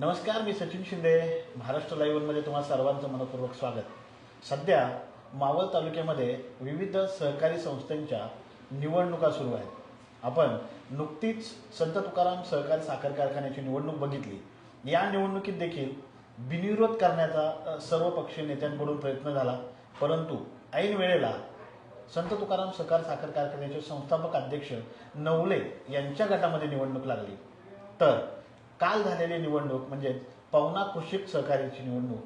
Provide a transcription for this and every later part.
नमस्कार मी सचिन शिंदे महाराष्ट्र लाईव्हमध्ये तुम्हाला सर्वांचं मनपूर्वक स्वागत. सध्या मावळ तालुक्यामध्ये विविध सहकारी संस्थांच्या निवडणुका सुरू आहेत. आपण नुकतीच संत तुकाराम सहकारी साखर कारखान्याची निवडणूक बघितली. या निवडणुकीत देखील बिनविरोध करण्याचा अ, सर्व पक्षीय नेत्यांकडून प्रयत्न झाला. परंतु ऐन वेळेला संत तुकाराम सहकार साखर कारखान्याचे संस्थापक अध्यक्ष नवले यांच्या गटामध्ये निवडणूक लागली. तर काल झालेली निवडणूक म्हणजेच पवना कृषी सहकार्याची निवडणूक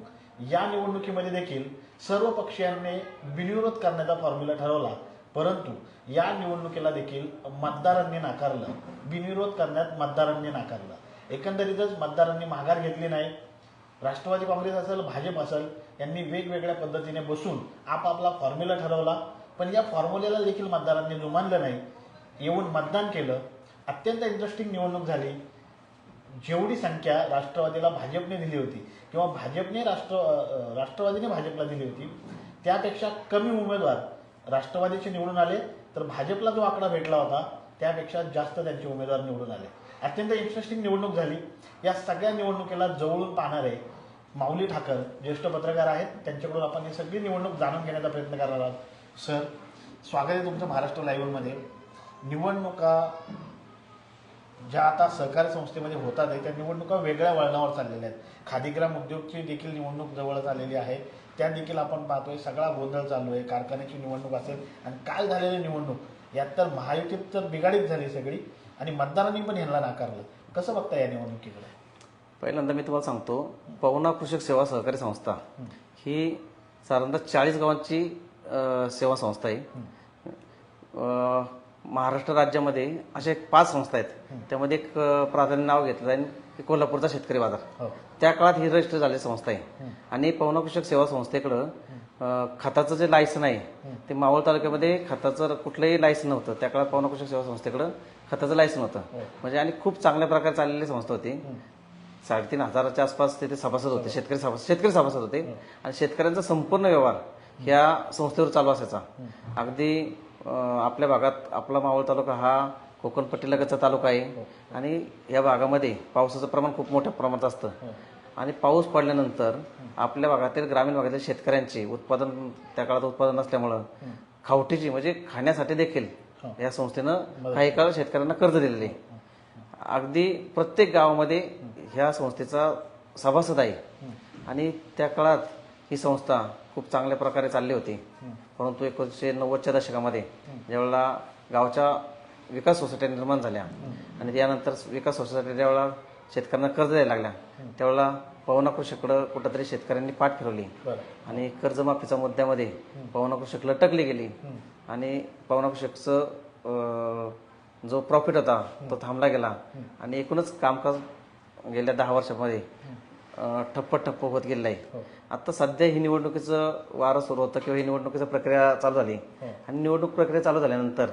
या निवडणुकीमध्ये देखील सर्व पक्षीयांनी बिनविरोध करण्याचा फॉर्म्युला ठरवला. परंतु या निवडणुकीला देखील मतदारांनी नाकारलं. बिनविरोध करण्यात मतदारांनी नाकारलं. एकंदरीतच मतदारांनी माघार घेतली नाही. राष्ट्रवादी काँग्रेस असेल भाजप असेल यांनी वेगवेगळ्या पद्धतीने बसून आपापला फॉर्म्युला ठरवला. पण या फॉर्म्युल्याला देखील मतदारांनी जुमानलं नाही. येऊन मतदान केलं. अत्यंत इंटरेस्टिंग निवडणूक झाली. जेवढी संख्या राष्ट्रवादीला भाजपने दिली होती किंवा भाजपने राष्ट्र राष्ट्रवादीने भाजपला दिली होती त्यापेक्षा कमी उमेदवार राष्ट्रवादीचे निवडून आले तर भाजपला जो आकडा भेटला होता त्यापेक्षा जास्त त्यांचे उमेदवार निवडून आले. अत्यंत इंटरेस्टिंग निवडणूक झाली. या सगळ्या निवडणुकीला जवळून पाहणारे माऊली ठाकर ज्येष्ठ पत्रकार आहेत त्यांच्याकडून आपण ही सगळी निवडणूक जाणून घेण्याचा प्रयत्न करणार आहोत. सर स्वागत आहे तुमचं महाराष्ट्र लाईव्हमध्ये निवडणुका ज्या आता सहकारी संस्थेमध्ये होतात आहे त्या निवडणुका वेगळ्या वळणावर चाललेल्या आहेत. खादीग्राम उद्योगची देखील निवडणूक जवळच आलेली आहे. त्या देखील आपण पाहतोय सगळा गोंधळ चालू आहे कारखान्याची निवडणूक असेल आणि काल झालेली निवडणूक यात तर महायुतीत तर बिघाडीच झाली सगळी आणि मतदारांनी पण ह्यांना नाकारलं. कसं बघता या निवडणुकीकडे? पहिल्यांदा मी तुम्हाला सांगतो पवना कृषक सेवा सहकारी संस्था ही. साधारणतः चाळीस गावांची सेवा संस्था आहे. महाराष्ट्र राज्यामध्ये अशा एक पाच संस्था आहेत. त्यामध्ये एक प्राधान्य नाव घेतलं आहे की कोल्हापूरचा शेतकरी बाजार. हो. त्या काळात ही रजिस्टर झालेली संस्था आहे. आणि पवना कृषक सेवा संस्थेकडं खताचं जे लायसन आहे ते मावळ तालुक्यामध्ये खताचं कुठलंही लायसन नव्हतं. त्या काळात पवना कृषक सेवा संस्थेकडं खताचं लायसन होतं म्हणजे आणि खूप चांगल्या प्रकारे चाललेली संस्था होती. साडेतीन हजाराच्या आसपास तिथे सभासद होते. शेतकरी सभासद शेतकरी सभासद होते. आणि शेतकऱ्यांचा संपूर्ण व्यवहार ह्या संस्थेवर चालू असायचा. अगदी आपल्या भागात आपला मावळ तालुका हा कोकणपट्टीलगतचा तालुका आहे. आणि या भागामध्ये पावसाचं प्रमाण खूप मोठ्या प्रमाणात असतं. आणि पाऊस पडल्यानंतर आपल्या भागातील ग्रामीण भागातील शेतकऱ्यांचे उत्पादन त्या काळात उत्पादन नसल्यामुळं खावटीची म्हणजे खाण्यासाठी देखील या संस्थेनं काही काळ शेतकऱ्यांना कर्ज दिलेले. अगदी प्रत्येक गावामध्ये ह्या संस्थेचा सभासद आहे. आणि त्या काळात ही संस्था खूप चांगल्या प्रकारे चालली होती. परंतु एकोणीसशे नव्वदच्या दशकामध्ये ज्यावेळेला गावच्या विकास सोसायट्या निर्माण झाल्या आणि त्यानंतर विकास सोसायटी ज्यावेळेला शेतकऱ्यांना कर्ज द्यायला लागल्या त्यावेळेला पवना कृषीकडं कुठंतरी शेतकऱ्यांनी पाठ फिरवली. आणि कर्जमाफीच्या मुद्द्यामध्ये पवना कृषक लटकली गेली. आणि पवना कृषकचं जो प्रॉफिट होता तो थांबला गेला. आणि एकूणच कामकाज गेल्या दहा वर्षामध्ये ठप्प ठप्प होत गेलेलं आहे. आता सध्या ही निवडणुकीचं वारं सुरू होतं किंवा ही निवडणुकीची प्रक्रिया चालू झाली. आणि निवडणूक प्रक्रिया चालू झाल्यानंतर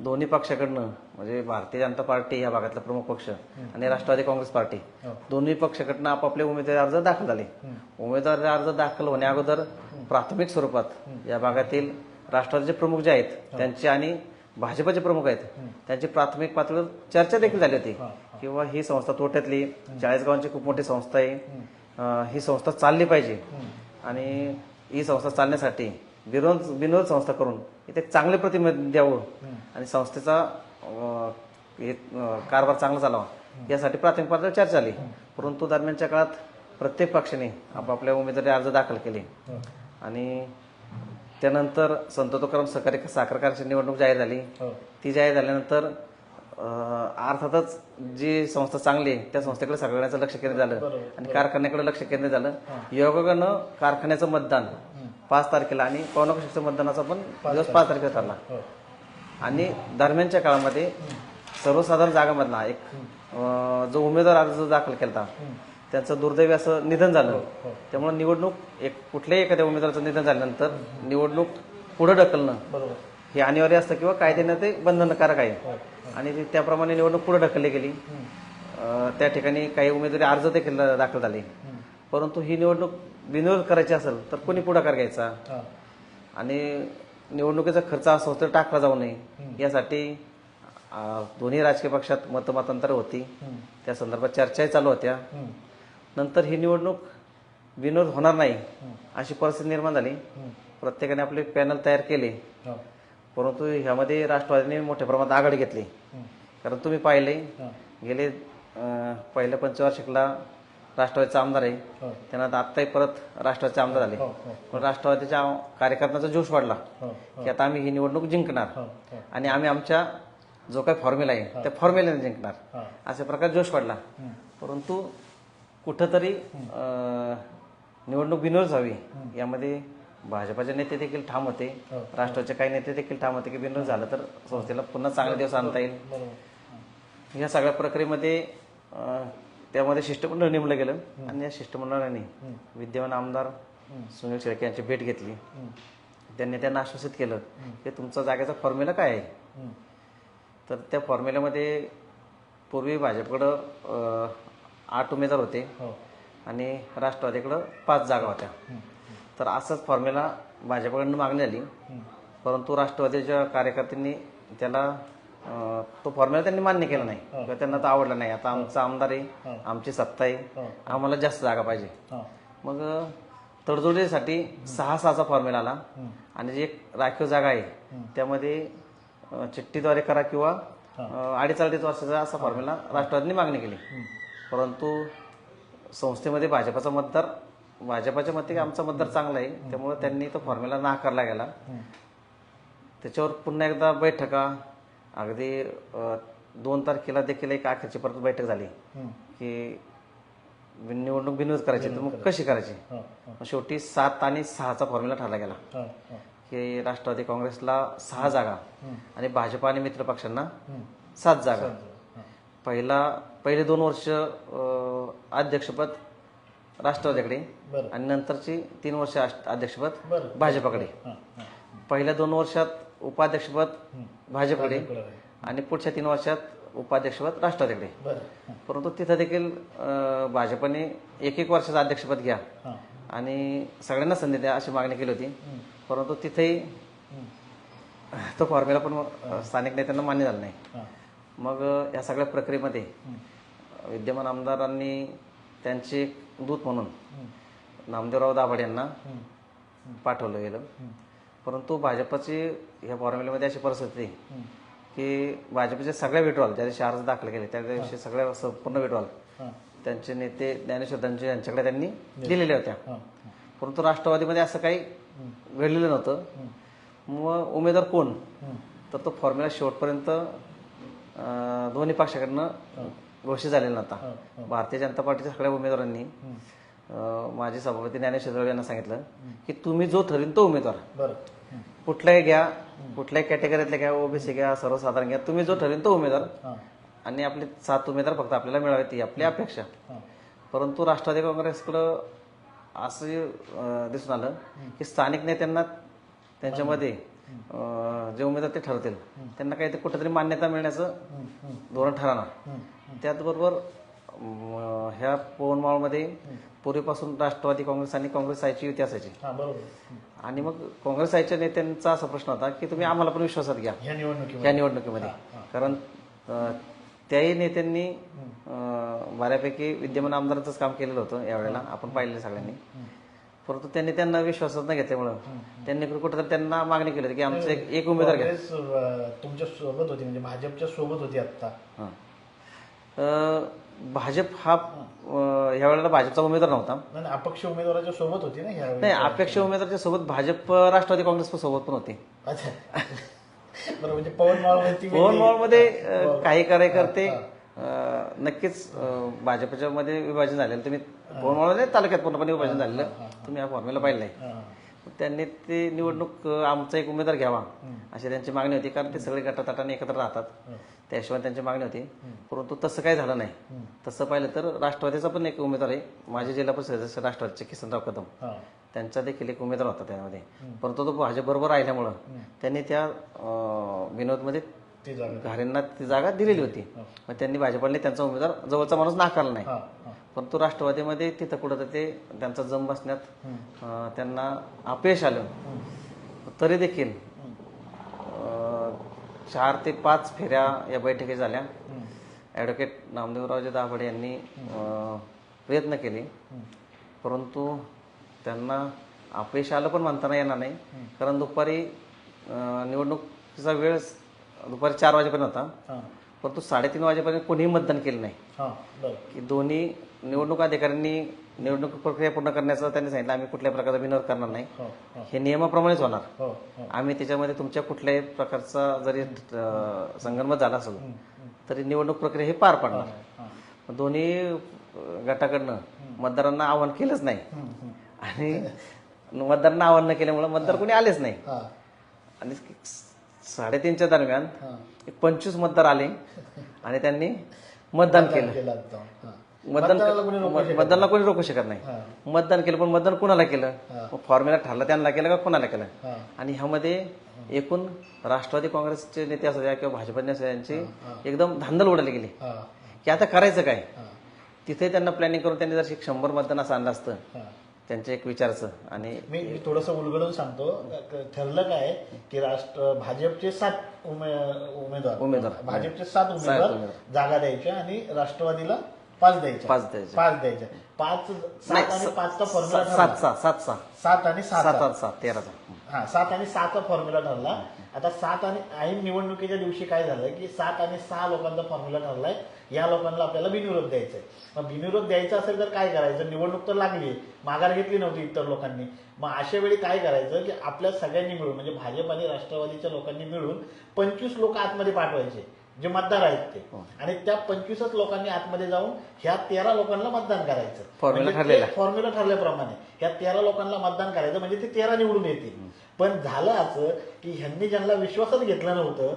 दोन्ही पक्षाकडनं म्हणजे भारतीय जनता पार्टी या भागातला प्रमुख पक्ष आणि राष्ट्रवादी काँग्रेस पार्टी दोन्ही पक्षाकडनं आपापले उमेदवारी अर्ज दाखल झाले. उमेदवारी अर्ज दाखल होण्या अगोदर प्राथमिक स्वरूपात या भागातील राष्ट्रवादीचे प्रमुख जे आहेत त्यांचे आणि भाजपचे प्रमुख आहेत त्यांची प्राथमिक पातळीवर चर्चा देखील झाली होती. किंवा ही संस्था तोट्यातली चाळीस गावांची खूप मोठी संस्था आहे. अं, ही संस्था चालली पाहिजे. आणि ही संस्था चालण्यासाठी विरोध विनोद संस्था करून इथे एक चांगले प्रतिनिधित्व द्यावं. आणि संस्थेचा अं, हे, अं, कारभार चांगला चालावा. यासाठी प्राथमिक पातळीवर चर्चा झाली परंतु दरम्यानच्या काळात प्रत्येक पक्षाने आपापल्या उमेदवारी अर्ज दाखल केले. आणि त्यानंतर संत तुकाराम सहकारी साखर कारखान्याची निवडणूक जाहीर झाली. हो. ती जाहीर झाल्यानंतर अर्थातच जी संस्था चांगली आहे त्या संस्थेकडे सगळ्यांचं लक्ष केंद्रित झालं. आणि कारखान्याकडे लक्ष केंद्रित झालं. योगानं कारखान्याचं मतदान. पाच तारखेला आणि पवनाकृषीचं मतदानाचा पण दिवस पाच तारखेला ठरला. हो. आणि दरम्यानच्या काळामध्ये सर्वसाधारण जागामधला एक जो उमेदवार अर्ज दाखल केला त्यांचं दुर्दैवी असं निधन झालं. त्यामुळे निवडणूक एक कुठल्याही एखाद्या उमेदवाराचं निधन झाल्यानंतर निवडणूक पुढे ढकलणं बरोबर. हे अनिवार्य असतं किंवा कायद्यानं ते बंधनकारक आहे. आणि ती- त्याप्रमाणे निवडणूक पुढे ढकलली गेली. त्या ठिकाणी काही उमेदवारी अर्ज देखील दाखल झाले. परंतु ही निवडणूक बिनविरोध करायची असेल तर कोणी पुढाकार घ्यायचा? हा. आणि निवडणुकीचा खर्च हा संस्थेत टाकला जाऊ नये. यासाठी दोन्ही राजकीय पक्षात मतमतांतर होती. त्या संदर्भात चर्चाही चालू होत्या. नंतर ही निवडणूक विनोद होणार नाही अशी परिस्थिती निर्माण झाली. प्रत्येकाने आपले पॅनल तयार केले. हो. परंतु ह्यामध्ये राष्ट्रवादीने मोठ्या प्रमाणात आघाडी घेतली. कारण तुम्ही पाहिले गेले पहिल्या पंचवार्षिकला राष्ट्रवादीचा आमदार आहे. हो. त्यांना आत्ताही परत राष्ट्रवादीचे आमदार झाले. हो, हो. पण राष्ट्रवादीच्या कार्यकर्त्यांचा जोश वाढला. की आता आम्ही ही निवडणूक जिंकणार. आणि आम्ही आमच्या जो काही फॉर्म्युला आहे त्या फॉर्म्युल्याने जिंकणार. अशा प्रकारे जोश वाढला. परंतु कुठंतरी निवडणूक बिनोड व्हावी यामध्ये भाजपाचे नेते देखील ठाम होते. हो. राष्ट्रवादीचे काही नेते देखील ठाम होते की बिनोड झालं तर संस्थेला पुन्हा चांगले दिवस आणता येईल. या सगळ्या प्रक्रियेमध्ये त्यामध्ये शिष्टमंडळ नेमलं गेलं आणि या शिष्टमंडळाने विद्यमान आमदार सुनील शेळके यांची भेट घेतली. त्यांनी त्यांना आश्वासित केलं की तुमचा जागेचा फॉर्म्युला काय आहे. तर त्या फॉर्म्युल्यामध्ये पूर्वी भाजपकडं आठ उमेदवार होते हो. आणि राष्ट्रवादीकडं पाच जागा होत्या. तर असंच फॉर्म्युला भाजपकडनं मागणी झाली परंतु राष्ट्रवादीच्या कार्यकर्त्यांनी त्याला तो फॉर्म्युला त्यांनी मान्य केला नाही. किंवा त्यांना तो आवडला नाही. आता आमचा आमदार आहे आमची सत्ता आहे. आम्हाला जास्त जागा पाहिजे. हा. मग तडजोडीसाठी सहा सहाचा फॉर्म्युला आला. आणि जी एक राखीव जागा आहे त्यामध्ये चिठ्ठीद्वारे करा किंवा अडीच अडीच वर्षाचा असा फॉर्म्युला राष्ट्रवादीने मागणी केली. परंतु संस्थेमध्ये भाजपाचा मतदार भाजपाच्या मते आमचा मतदार चांगला आहे. त्यामुळे त्यांनी तो फॉर्म्युला नाकारला गेला. त्याच्यावर पुन्हा एकदा बैठका. अगदी दोन तारखेला देखील एक अखेरची परत बैठक झाली. की निवडणूक बिनविरोध करायची. तर मग कशी करायची? हो, मग शेवटी सात आणि सहाचा फॉर्म्युला ठरला गेला. हो, हो. की राष्ट्रवादी काँग्रेसला सहा जागा आणि भाजपा आणि मित्र पक्षांना सात जागा. पहिला पहिले दोन वर्ष अध्यक्षपद राष्ट्रवादीकडे बरं. आणि नंतरची तीन वर्ष अध्यक्षपद बरं. भाजपाकडे हा, हा. पहिल्या दोन वर्षात उपाध्यक्षपद भाजपकडे. आणि पुढच्या तीन वर्षात उपाध्यक्षपद राष्ट्रवादीकडे बरं हा, परंतु तिथं देखील अं, भाजपने एक एक वर्षाचं अध्यक्षपद घ्या हा. आणि सगळ्यांना संधी द्या अशी मागणी केली होती परंतु तिथेही तो फॉर्म्युला पण अं, स्थानिक नेत्यांना मान्य झाला नाही हा. मग अं, या सगळ्या प्रक्रियेमध्ये विद्यमान आमदारांनी त्यांचे एक दूत म्हणून नामदेवराव दाभाडे यांना पाठवलं गेलं. परंतु भाजपची ह्या फॉर्म्युल्यामध्ये अशी परिस्थिती की भाजपचे सगळ्या विड्रॉल ज्या दिवशी अर्ज दाखल केले त्या दिवशी सगळ्या संपूर्ण विड्रॉल हा. त्यांचे नेते ज्ञानेश्वर दांजे यांच्याकडे त्यांनी दिलेल्या होत्या. परंतु राष्ट्रवादीमध्ये असं काही घडलेलं नव्हतं. मग उमेदवार कोण? तर तो फॉर्म्युला शेवटपर्यंत दोन्ही पक्षाकडनं घोषित झालेला नव्हता. भारतीय जनता पार्टीच्या सगळ्या उमेदवारांनी माजी सभापती ज्ञानेश्वर यांना सांगितलं की तुम्ही जो ठरवीन तो उमेदवार. कुठलाही घ्या कुठल्याही कॅटेगरीतले घ्या ओबीसी घ्या सर्वसाधारण घ्या तुम्ही जो ठरवीन तो उमेदवार. आणि आपले सात उमेदवार फक्त आपल्याला मिळावे ती आपली अपेक्षा. परंतु राष्ट्रवादी काँग्रेसकडं असं दिसून आलं की स्थानिक नेत्यांना त्यांच्यामध्ये जे उमेदवार ते ठरतील. त्यांना काही कुठेतरी मान्यता मिळण्याचं धोरण ठरणार. त्याचबरोबर ह्या पवनमाळमध्ये पूर्वीपासून राष्ट्रवादी काँग्रेस आणि काँग्रेस आयची युती असायची. आणि मग काँग्रेस आयच्या नेत्यांचा असा प्रश्न होता की तुम्ही आम्हाला पण विश्वासात घ्या. या निवडणुकीमध्ये. कारण त्याही नेत्यांनी बऱ्यापैकी विद्यमान आमदारांचंच काम केलेलं होतं यावेळेला. आपण पाहिलेलं सगळ्यांनी. परंतु त्यांनी त्यांना विश्वासात न घेतल्यामुळं. त्यांनी कुठेतरी त्यांना मागणी केली होती की आमचं एक एक उमेदवार घ्या. काँग्रेस अं, तुमच्यासोबत होती म्हणजे भाजपच्या सोबत होती आता हां. अं, भाजप हा अं, ह्या वेळेला भाजपचा उमेदवार नव्हता. नाही नाही, अपक्ष उमेदवाराच्या सोबत होती ना नाही अपेक्षा उमेदवाराच्या सोबत भाजप राष्ट्रवादी काँग्रेस पण सोबत पण होते. अच्छा. बरं म्हणजे पवन माळवती पवन मॉलमध्ये अं, काही कार्यकर्ते अं, नक्कीच भाजपच्या मध्ये विभाजन झालेलं. तुम्ही तालुक्यात पूर्णपणे विभाजन झालेलं. तुम्ही हा फॉर्म्युला पाहिलं आहे त्यांनी ते निवडणूक आमचा एक उमेदवार घ्यावा. अशी त्यांची मागणी होती कारण ते सगळे गटातटाने एकत्र राहतात. त्या हिशोबाने त्यांची मागणी होती. परंतु तसं काही झालं नाही. तसं पाहिलं तर राष्ट्रवादीचा पण एक उमेदवार आहे. माझे जिल्हा परिषद सदस्य राष्ट्रवादीचे किसनराव कदम. त्यांचा देखील एक उमेदवार होता त्यामध्ये. परंतु तो भाजपबरोबर राहिल्यामुळं त्यांनी त्या विनोदमध्ये घारेंना ती जागा दिलेली होती. मग त्यांनी भाजपने त्यांचा उमेदवार जवळचा माणूस नाकारला नाही. परंतु राष्ट्रवादीमध्ये तिथं कुठं ते त्यांचा जम बसण्यात त्यांना अपयश आलं. तरी देखील चार ते पाच फेऱ्या या बैठकी झाल्या. ॲडव्होकेट नामदेवरावजी दाभाडे यांनी प्रयत्न केले. परंतु त्यांना अपयश आलं पण म्हणताना येणार नाही. कारण दुपारी निवडणुकीचा वेळ दुपारी चार वाजेपर्यंत होता. हां. परंतु साडेतीन वाजेपर्यंत कोणीही मतदान केलं नाही. हां बरं. की दोन्ही निवडणूक अधिकाऱ्यांनी निवडणूक प्रक्रिया पूर्ण करण्याचं त्यांनी सांगितलं आम्ही कुठल्याही प्रकारचा विनोद करणार नाही. हो हो. हे नियमाप्रमाणेच होणार. हो हो. आम्ही त्याच्यामध्ये तुमच्या कुठल्याही प्रकारचा जरी अं, संगनमत झाला असेल तरी निवडणूक प्रक्रिया हे पार पडणार. दोन्ही अं, गटाकडनं मतदारांना आवाहन केलंच नाही. आणि मतदारांना आवाहन न केल्यामुळे मतदार कोणी आलेच नाही. हां. आणि साडेतीनच्या दरम्यान एक पंचवीस मतदार आले आणि त्यांनी मतदान केलं. मतदान मतदानाला कोणी रोखू शकत मतदानला कोणी रोखू शकत नाही. मतदान केलं पण मतदान कुणाला केलं फॉर्म्युला ठरला त्यांना केलं का कोणाला केलं. आणि ह्यामध्ये एकूण राष्ट्रवादी काँग्रेसचे नेते असू द्या किंवा भाजप नेते यांची एकदम धांदल उडाली गेली. की आता करायचं काय. तिथे त्यांना प्लॅनिंग करून त्यांनी जर शंभर मतदान असं आणलं असतं. त्यांच्या एक विचारचं आणि मी मी थोडंसं उलगडून सांगतो. ठरलं काय की राष्ट्र भाजपचे सात उमे उमेदवार. उमेदवार. भाजपचे सात उमेदवार. जागा द्यायच्या आणि राष्ट्रवादीला पाच द्यायच्या पाच द्यायच्या. पाच द्यायच्या पाच सात आणि पाचचा फॉर्म्युला सात सात सात सात. आणि सात सात तेराचा हा सात आणि सहाचा फॉर्म्युला ठरला. आता सात आणि ऐन निवडणुकीच्या दिवशी काय झालं की सात आणि सहा लोकांचा फॉर्म्युला ठरलाय. या लोकांना आपल्याला बिनविरोध द्यायचा आहे मग बिनविरोध द्यायचा असेल तर काय करायचं? निवडणूक तर लागली. माघार घेतली नव्हती इतर लोकांनी. मग अशा वेळी काय करायचं की आपल्या सगळ्यांनी मिळून म्हणजे भाजप आणि राष्ट्रवादीच्या लोकांनी मिळून पंचवीस लोक आतमध्ये पाठवायचे जे मतदार आहेत ते. आणि त्या पंचवीसच लोकांनी आतमध्ये जाऊन ह्या तेरा लोकांना मतदान करायचं. Formula म्हणजे. फॉर्म्युला ठरल्याप्रमाणे ह्या तेरा लोकांना मतदान करायचं म्हणजे ते तेरा निवडून येतील. पण झालं असं की ह्यांनी ज्यांना विश्वासात घेतलं नव्हतं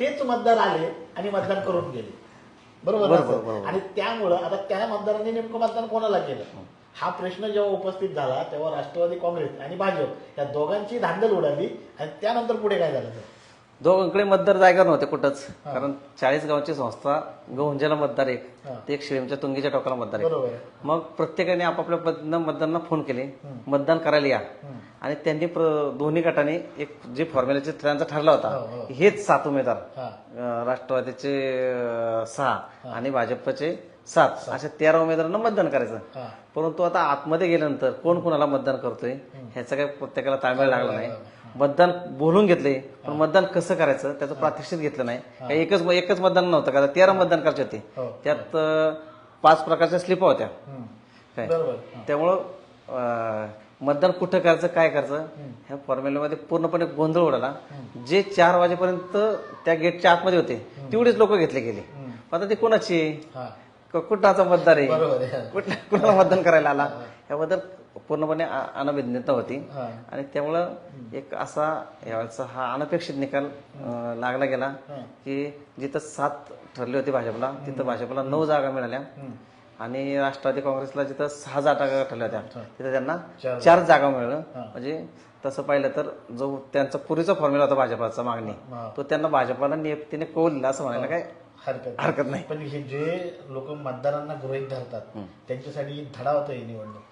तेच मतदार आले आणि मतदान करून गेले. बरोबर. आणि त्यामुळं आता त्या मतदारांनी नेमकं मतदान कोणाला केलं? हा. प्रश्न जेव्हा उपस्थित झाला तेव्हा राष्ट्रवादी काँग्रेस आणि भाजप या दोघांची धांदल उडाली आणि त्यानंतर पुढे काय झालं? तर दोघांकडे मतदार जागा नव्हते कुठंच. कारण चाळीस गावची संस्था गहुंजेला मतदार एक हा. ते एक शिवेमच्या तुंगीच्या टोकाला मतदार एक. मग प्रत्येकाने आपापल्या पद्धतीनं मतदारांना फोन केले मतदान करायला या. आणि त्यांनी दोन्ही गटाने एक जे फॉर्म्युलाचे त्यांचा ठरला हो, होता हो. हेच सात उमेदवार. हा. राष्ट्रवादीचे सहा आणि भाजपचे सात. अशा तेरा उमेदवारांना मतदान करायचं. हा. परंतु आता आतमध्ये गेल्यानंतर कोण कोणाला मतदान करतोय ह्याचा काही प्रत्येकाला ताळमेळ लागला नाही. मतदान बोलून घेतले पण मतदान कसं करायचं त्याचं प्रात्यक्षिक घेतलं नाही. काही एकच एकच मतदान नव्हतं का? तेरा मतदान करायचे होते. हो. त्यात पाच प्रकारच्या स्लिपा होत्या. काय? त्यामुळं मतदान कुठं करायचं काय करायचं ह्या फॉर्म्युल्यामध्ये पूर्णपणे गोंधळ उडाला. जे चार वाजेपर्यंत त्या गेटच्या आतमध्ये होते तेवढेच लोक घेतले गेले. आता ते कोणाची? क- कुठाचा मतदार आहे? कुठल्या कुणाला मतदान करायला आला? याबद्दल पूर्णपणे अनभिज्ञता होती. आणि त्यामुळं एक असा यावेळेचा हा अनपेक्षित निकाल लागला गेला की जिथं सात ठरले होते भाजपला तिथं भाजपला नऊ जागा मिळाल्या. आणि राष्ट्रवादी काँग्रेसला जिथं सहा जागा ठरल्या होत्या तिथं त्यांना चार. जागा. मिळालं म्हणजे तसं पाहिलं तर जो त्यांचा पूर्वीचा फॉर्म्युला होता भाजपाचा मागणी. तो त्यांना भाजपाला नियतीने कौलला असं म्हणायला काय हरकत हरकत नाही. पण हे जे लोक मतदारांना गृहीत धरतात त्यांच्यासाठी धडा होता ही निवडणूक.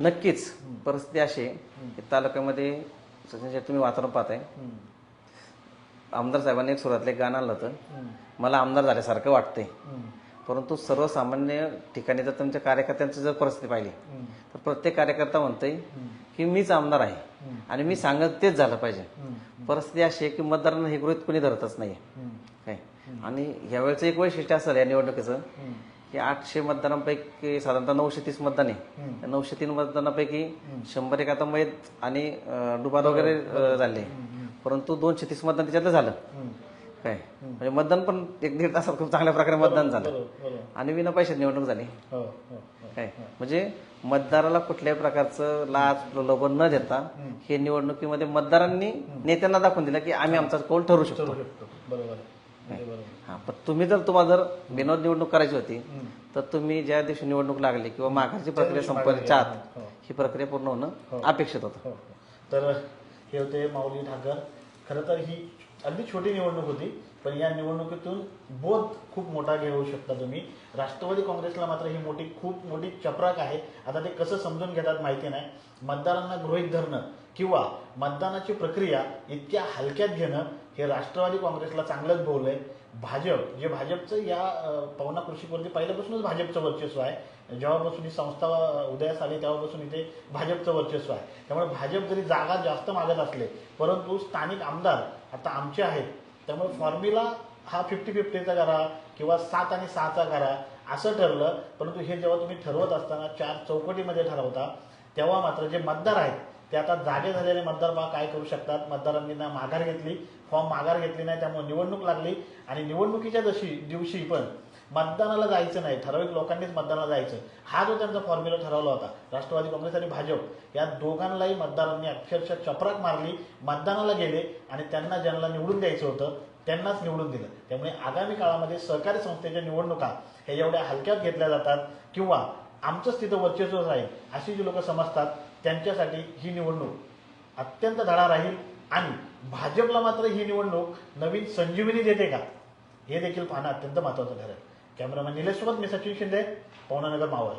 नक्कीच परिस्थिती अशी आहे की तालुक्यामध्ये सचिन शेट्टी तुम्ही वातावरण पाहताय. आमदार साहेबांनी एक सुरुवातीला एक गाणं आणलं होतं. मला आमदार झाल्यासारखं वाटतंय. परंतु सर्वसामान्य ठिकाणी जर तुमच्या कार्यकर्त्यांची जर परिस्थिती पाहिली. तर प्रत्येक कार्यकर्ता म्हणतोय की मीच आमदार आहे आणि मी सांगत तेच झालं पाहिजे. परिस्थिती अशी आहे की मतदारांना हे गृहित कोणी धरतच नाही. काय आणि यावेळेचं एक वैशिष्ट्य असेल या निवडणुकीचं. की आठशे मतदारांपैकी साधारणतः नऊशे तीस मतदान आहे. नऊशे तीन मतदानापैकी शंभर एक आता मैत आणि डुबार वगैरे झाले. परंतु दोनशे तीस मतदान त्याच्यातलं झालं. काय? म्हणजे मतदान पण एक दीड तासात खूप चांगल्या प्रकारे मतदान झालं. आणि विना पैशात निवडणूक झाली. हो हो हो. काय? म्हणजे मतदाराला कुठल्याही प्रकारचं लाच प्रलोभन न देता हे निवडणुकीमध्ये मतदारांनी नेत्यांना दाखवून दिलं की आम्ही आमचा कौल ठरवू शकतो. हा पण तुम्ही जर तुम्हाला जर बिनोद निवडणूक करायची होती तर तुम्ही ज्या दिवशी निवडणूक लागली किंवा माघारची प्रक्रिया संपण्याच्या आत हो. ही प्रक्रिया पूर्ण होणं अपेक्षित होतं. हो, हो. तर हे होते माऊली ठाकर खरं तर ही अगदी छोटी निवडणूक होती पण या निवडणुकीतून बोध खूप मोठा घेऊ शकता तुम्ही. राष्ट्रवादी काँग्रेसला मात्र ही मोठी खूप मोठी चपराक आहे. आता ते कसं समजून घेतात माहिती नाही. मतदारांना गृहीत धरणं किंवा मतदानाची प्रक्रिया इतक्या हलक्यात घेणं हे राष्ट्रवादी काँग्रेसला चांगलंच बोललंय. भाजप जे भाजपचं या पवना कृषीवरती पहिल्यापासूनच भाजपचं वर्चस्व आहे. जेव्हापासून ही संस्था उदयास आली तेव्हापासून इथे भाजपचं वर्चस्व आहे. त्यामुळे भाजप जरी जागा जास्त मागत असले परंतु स्थानिक आमदार आता आमचे आहेत. त्यामुळे फॉर्म्युला हा फिफ्टी फिफ्टीचा करा किंवा सात आणि सहाचा करा असं ठरलं. परंतु हे जेव्हा तुम्ही ठरवत असताना चार चौकटीमध्ये ठरवता तेव्हा मात्र जे मतदार आहेत ते आता जागे झालेले मतदार बा काय करू शकतात? मतदारांनी ना माघार घेतली फॉर्म माघार घेतली नाही त्यामुळे निवडणूक लागली. आणि निवडणुकीच्या दशी दिवशी पण मतदानाला जायचं नाही ठराविक लोकांनीच मतदानाला जायचं. हा जो त्यांचा फॉर्म्युला ठरवला होता राष्ट्रवादी काँग्रेस आणि भाजप या दोघांनाही मतदारांनी अक्षरशः चपराक मारली मतदानाला गेले आणि त्यांना ज्यांना निवडून द्यायचं होतं त्यांनाच निवडून दिलं. त्यामुळे आगामी काळामध्ये सहकारी संस्थेच्या निवडणुका हे एवढ्या हलक्यात घेतल्या जातात किंवा आमचंच तिथं वर्चस्व राहील अशी जी लोक समजतात त्यांच्यासाठी ही निवडणूक अत्यंत धडा राहील आणि भाजपला मात्र ही निवडणूक नवीन संजीवनी देते का? हे देखील पाहणं अत्यंत महत्वाचं ठरेल. कॅमेरामॅन निलेशसोबत मी सचिन शिंदे पवनानगर मावळ.